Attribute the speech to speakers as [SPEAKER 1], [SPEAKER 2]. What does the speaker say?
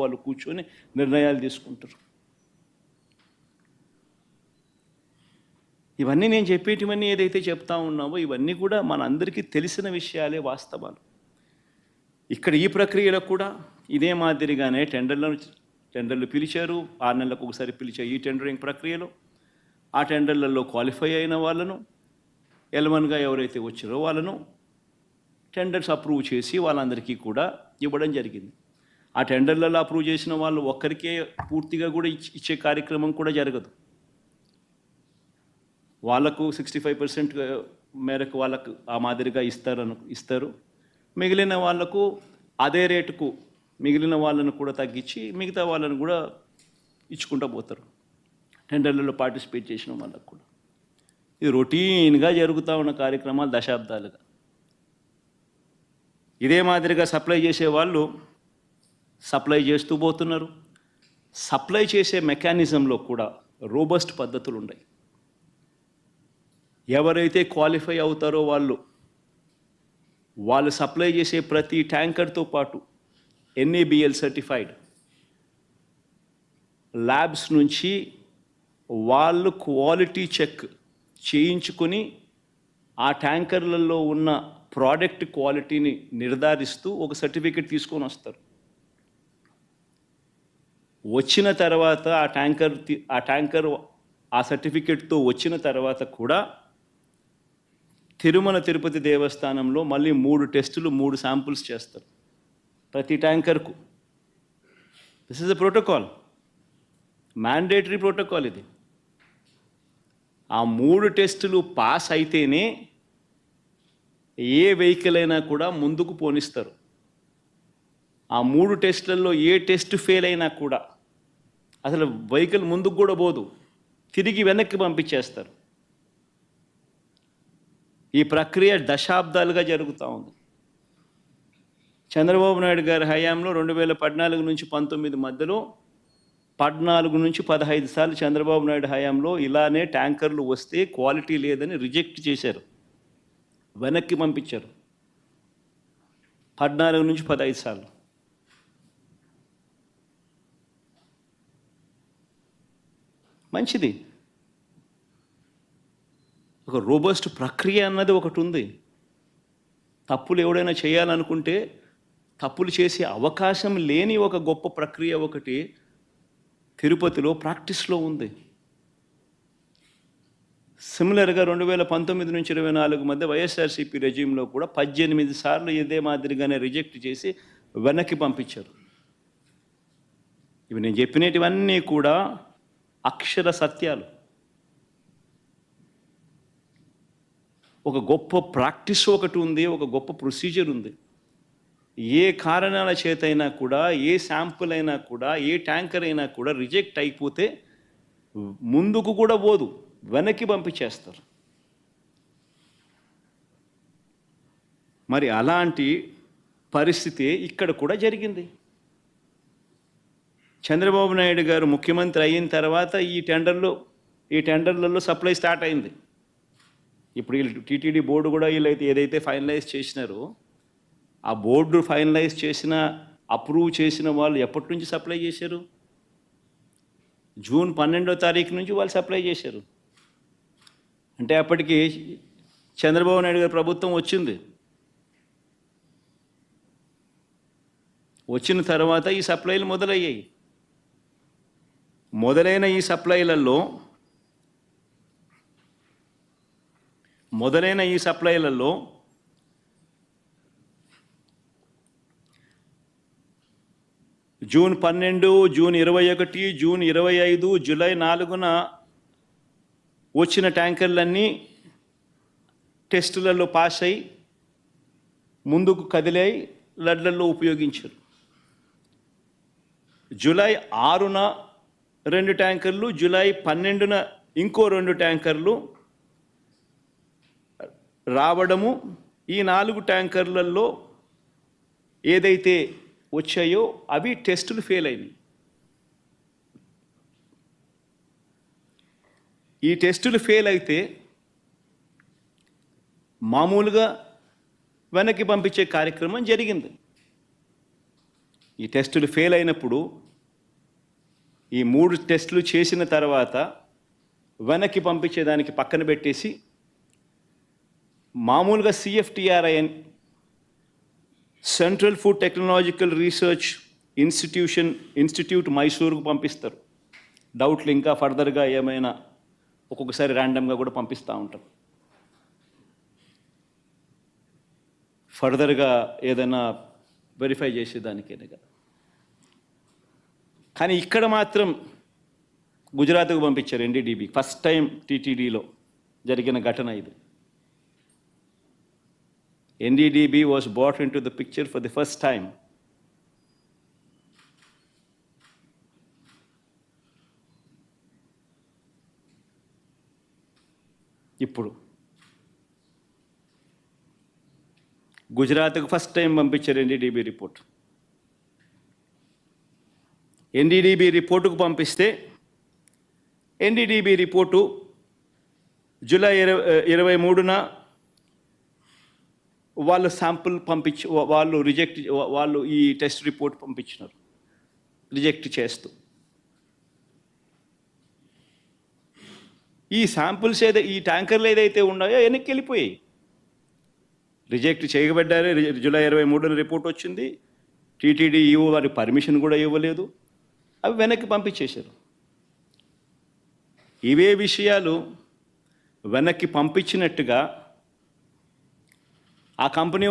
[SPEAKER 1] వాళ్ళు కూర్చొని నిర్ణయాలు తీసుకుంటారు. ఇవన్నీ నేను చెప్పేటివన్నీ ఏదైతే చెప్తా ఉన్నామో ఇవన్నీ కూడా మనందరికీ తెలిసిన విషయాలే వాస్తవాలు. ఇక్కడ ఈ ప్రక్రియలో కూడా ఇదే మాదిరిగానే టెండర్లను టెండర్లు పిలిచారు. ఆరు నెలలకు ఒకసారి పిలిచారు ఈ టెండరింగ్ ప్రక్రియలో ఆ టెండర్లలో క్వాలిఫై అయిన వాళ్ళను ఎలవన్గా ఎవరైతే వచ్చారో వాళ్ళను టెండర్స్ అప్రూవ్ చేసి వాళ్ళందరికీ కూడా ఇవ్వడం జరిగింది. ఆ టెండర్లలో అప్రూవ్ చేసిన వాళ్ళు ఒక్కరికే పూర్తిగా కూడా ఇచ్చే కార్యక్రమం కూడా జరగదు. వాళ్ళకు సిక్స్టీ ఫైవ్ పర్సెంట్ మేరకు వాళ్ళకు ఆ మాదిరిగా ఇస్తారను ఇస్తారు. మిగిలిన వాళ్ళకు అదే రేటుకు మిగిలిన వాళ్ళను కూడా తగ్గించి మిగతా వాళ్ళను కూడా ఇచ్చుకుంటూ పోతారు. టెండర్లలో పార్టిసిపేట్ చేసిన వాళ్ళకు కూడా. ఇది రొటీన్గా జరుగుతూ ఉన్న కార్యక్రమాలు దశాబ్దాలుగా. ఇదే మాదిరిగా సప్లై చేసే వాళ్ళు సప్లై చేస్తూ పోతున్నారు. సప్లై చేసే మెకానిజంలో కూడా రోబస్ట్ పద్ధతులు ఉన్నాయి ఎవరైతే క్వాలిఫై అవుతారో వాళ్ళు వాళ్ళు సప్లై చేసే ప్రతి ట్యాంకర్తో పాటు ఎన్ఏబిఎల్ సర్టిఫైడ్ ల్యాబ్స్ నుంచి వాళ్ళు క్వాలిటీ చెక్ చేయించుకొని ఆ ట్యాంకర్లలో ఉన్న ప్రోడక్ట్ క్వాలిటీని నిర్ధారిస్తూ ఒక సర్టిఫికెట్ తీసుకొని వస్తారు వచ్చిన తర్వాత ఆ ట్యాంకర్ ఆ ట్యాంకర్ ఆ సర్టిఫికెట్తో వచ్చిన తర్వాత కూడా తిరుమల తిరుపతి దేవస్థానంలో మళ్ళీ మూడు టెస్టులు మూడు శాంపుల్స్ చేస్తారు ప్రతి ట్యాంకర్కు. This is a protocol mandatory protocol ఇది. ఆ మూడు టెస్టులు పాస్ అయితేనే ఏ వెహికల్ అయినా కూడా ముందుకు పోనిస్తారు. ఆ మూడు టెస్టులలో ఏ టెస్ట్ ఫెయిల్ అయినా కూడా అసలు వెహికల్ ముందుకు కూడా పోదు. తిరిగి వెనక్కి పంపించేస్తారు. ఈ ప్రక్రియ దశాబ్దాలుగా జరుగుతూ ఉంది. చంద్రబాబు నాయుడు గారి హయాంలో రెండు వేల పద్నాలుగు నుంచి పంతొమ్మిది మధ్యలో పద్నాలుగు నుంచి పదహైదు సార్లు చంద్రబాబు నాయుడు హయాంలో ఇలానే ట్యాంకర్లు వస్తే క్వాలిటీ లేదని రిజెక్ట్ చేశారు. వెనక్కి పంపించారు. పద్నాలుగు నుంచి పదహైదు సార్లు. మంచిది. ఒక రోబస్ట్ ప్రక్రియ అన్నది ఒకటి ఉంది. తప్పులు ఎవడైనా చేయాలనుకుంటే తప్పులు చేసే అవకాశం లేని ఒక గొప్ప ప్రక్రియ ఒకటి తిరుపతిలో ప్రాక్టీస్లో ఉంది. సిమిలర్గా రెండు వేల పంతొమ్మిది నుంచి ఇరవై నాలుగు మధ్య వైఎస్ఆర్సీపీ రెజ్యూమ్లో కూడా పద్దెనిమిది సార్లు ఇదే మాదిరిగానే రిజెక్ట్ చేసి వెనక్కి పంపించారు. ఇవి నేను చెప్పినటివన్నీ కూడా అక్షర సత్యాలు. ఒక గొప్ప ప్రాక్టీస్ ఒకటి ఉంది ఒక గొప్ప ప్రొసీజర్ ఉంది. ఏ కారణాల చేతైనా కూడా ఏ శాంపుల్ అయినా కూడా ఏ ట్యాంకర్ అయినా కూడా రిజెక్ట్ అయిపోతే ముందుకు కూడా పోదు వెనక్కి పంపించేస్తారు. మరి అలాంటి పరిస్థితి ఇక్కడ కూడా జరిగింది. చంద్రబాబు నాయుడు గారు ముఖ్యమంత్రి అయిన తర్వాత ఈ టెండర్లు ఈ టెండర్లలో సప్లై స్టార్ట్ అయింది. ఇప్పుడు వీళ్ళు టీటీడీ బోర్డు కూడా వీళ్ళైతే ఏదైతే ఫైనలైజ్ చేసినారో ఆ బోర్డు ఫైనలైజ్ చేసిన అప్రూవ్ చేసిన వాళ్ళు ఎప్పటి నుంచి సప్లై చేశారు? జూన్ పన్నెండో తారీఖు నుంచి వాళ్ళు సప్లై చేశారు. అంటే అప్పటికి చంద్రబాబు నాయుడు గారి ప్రభుత్వం వచ్చింది. వచ్చిన తర్వాత ఈ సప్లైలు మొదలయ్యాయి. మొదలైన ఈ సప్లైలలో మొదలైన ఈ సప్లైలలో జూన్ పన్నెండు జూన్ ఇరవై ఒకటి జూన్ ఇరవై ఐదు జూలై నాలుగున వచ్చిన ట్యాంకర్లన్నీ టెస్టులలో పాస్ అయి ముందుకు కదిలాయి లడ్లలో ఉపయోగించారు. జూలై ఆరున రెండు ట్యాంకర్లు జూలై పన్నెండున ఇంకో రెండు ట్యాంకర్లు రావడము. ఈ నాలుగు ట్యాంకర్లలో ఏదైతే వచ్చాయో అవి టెస్టులు ఫెయిల్ అయినాయి ఈ టెస్టులు ఫెయిల్ అయితే మామూలుగా వెనక్కి పంపించే కార్యక్రమం జరిగింది. ఈ టెస్టులు ఫెయిల్ అయినప్పుడు ఈ మూడు టెస్టులు చేసిన తర్వాత వెనక్కి పంపించేదానికి పక్కన పెట్టేసి మామూలుగా CFTRI central food technological research institution institute మైసూరుకు పంపిస్తారు. డౌట్లు ఇంకా ఫర్దర్గా ఏమైనా ఒక్కొక్కసారి ర్యాండమ్గా కూడా పంపిస్తూ ఉంటాం. ఫర్దర్గా ఏదైనా వెరిఫై చేసేదానికేనే కదా కానీ ఇక్కడ మాత్రం గుజరాత్కు పంపించారు ఎన్డీడీబీ. ఫస్ట్ టైం టీటీడీలో జరిగిన ఘటన ఇది. NDDB was brought into the picture for the first time ఇప్పుడు గుజరాత్కు ఫస్ట్ టైం పంపించారు ఎన్డీడీబీ రిపోర్ట్. ఎన్డీడీబీ రిపోర్టుకు పంపిస్తే ఎన్డీడీబీ రిపోర్టు జూలై ఇరవై ఇరవై మూడున వాళ్ళు శాంపుల్ పంపించి వాళ్ళు రిజెక్ట్ వాళ్ళు ఈ టెస్ట్ రిపోర్ట్ పంపించినారు. రిజెక్ట్ చేస్తూ. ఈ శాంపుల్స్ ఏదై ఈ ట్యాంకర్లు ఏదైతే ఉన్నాయో వెనక్కి వెళ్ళిపోయాయి. రిజెక్ట్ చేయబడ్డారే జూలై ఇరవై మూడున రిపోర్ట్ వచ్చింది. టీటీడీ ఈఓ వారి పర్మిషన్ కూడా ఇవ్వలేదు. అవి వెనక్కి పంపించేశారు. ఇవే విషయాలు వెనక్కి పంపించినట్టుగా ఆ కంపెనీ